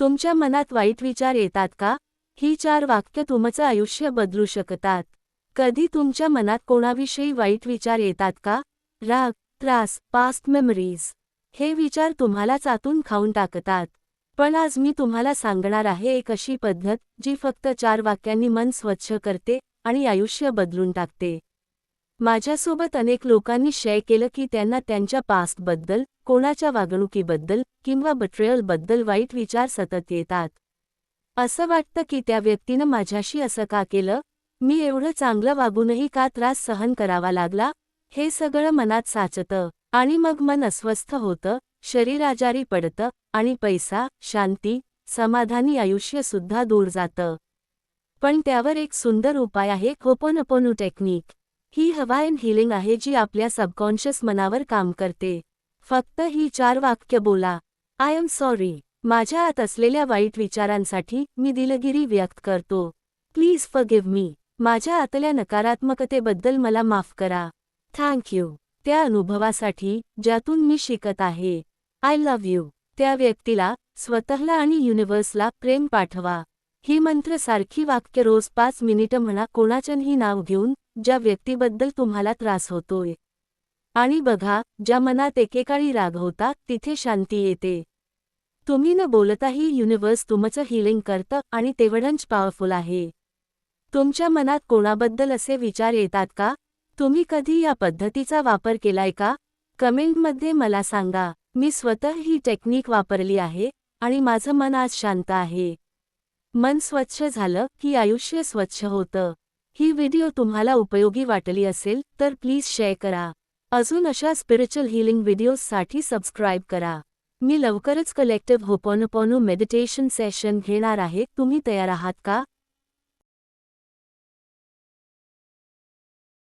तुमच्या मनात वाईट विचार येतात का? ही चार वाक्य तुमचं आयुष्य बदलू शकतात. कधी तुमच्या मनात कोणाविषयी वाईट विचार येतात का? राग त्रास पास्ट मेमरीज हे विचार तुम्हाला चातून खाऊन टाकतात. पण आज मी तुम्हाला सांगणार आहे एक अशी पद्धत जी फक्त चार वाक्यांनी मन स्वच्छ करते आणि आयुष्य बदलून टाकते. माझ्यासोबत अनेक लोकांनी शेअर केलं की त्यांना त्यांच्या पास्टबद्दल कोणाच्या वागणुकीबद्दल किंवा बट्रेयलबद्दल वाईट विचार सतत येतात. असं वाटतं की त्या व्यक्तीनं माझ्याशी असं का केलं? मी एवढं चांगलं वागूनही का त्रास सहन करावा लागला? हे सगळं मनात साचतं आणि मग मन अस्वस्थ होतं शरीर आजारी पडतं आणि पैसा शांती समाधानी आयुष्य सुद्धा दूर जातं. पण त्यावर एक सुंदर उपाय आहे होपोनपोनू टेक्निक ही हवायन हिलिंग आहे जी आपल्या सबकॉन्शियस मनावर काम करते. फक्त ही चार वाक्य बोला. आय एम सॉरी माझ्या आत असलेल्या वाईट विचारांसाठी मी दिलगिरी व्यक्त करतो. प्लीज फगिव्ह मी माझ्या आतल्या नकारात्मकतेबद्दल मला माफ करा. थँक यू त्या अनुभवासाठी ज्यातून मी शिकत आहे. आय लव्ह यू त्या व्यक्तीला स्वतःला आणि युनिव्हर्सला प्रेम पाठवा. ही मंत्र सारखी वाक्य रोज पाच मिनिटं म्हणा कोणाचंही नाव घेऊन ज्या व्यक्तीबद्दल तुम्हाला त्रास होतोय. आणि बघा ज्या मनात एकेकाळी राग होता तिथे शांती येते. तुम्ही न बोलताही युनिव्हर्स तुमचं हिलिंग करतं आणि तेवढंच पॉवरफुल आहे. तुमच्या मनात कोणाबद्दल असे विचार येतात का? तुम्ही कधी या पद्धतीचा वापर केलाय का? कमेंटमध्ये मला सांगा. मी स्वतः ही टेक्निक वापरली आहे आणि माझं मन आज शांत आहे. मन स्वच्छ झालं की आयुष्य स्वच्छ होतं. ही व्हिडिओ तुम्हाला उपयोगी वाटली असेल तर प्लीज शेअर करा. अजून अशा स्पिरिच्युअल हिलिंग व्हिडिओजसाठी सबस्क्राईब करा. मी लवकरच कलेक्टिव्ह होपोनोपोनो मेडिटेशन सेशन घेणार आहे तुम्ही तयार आहात का?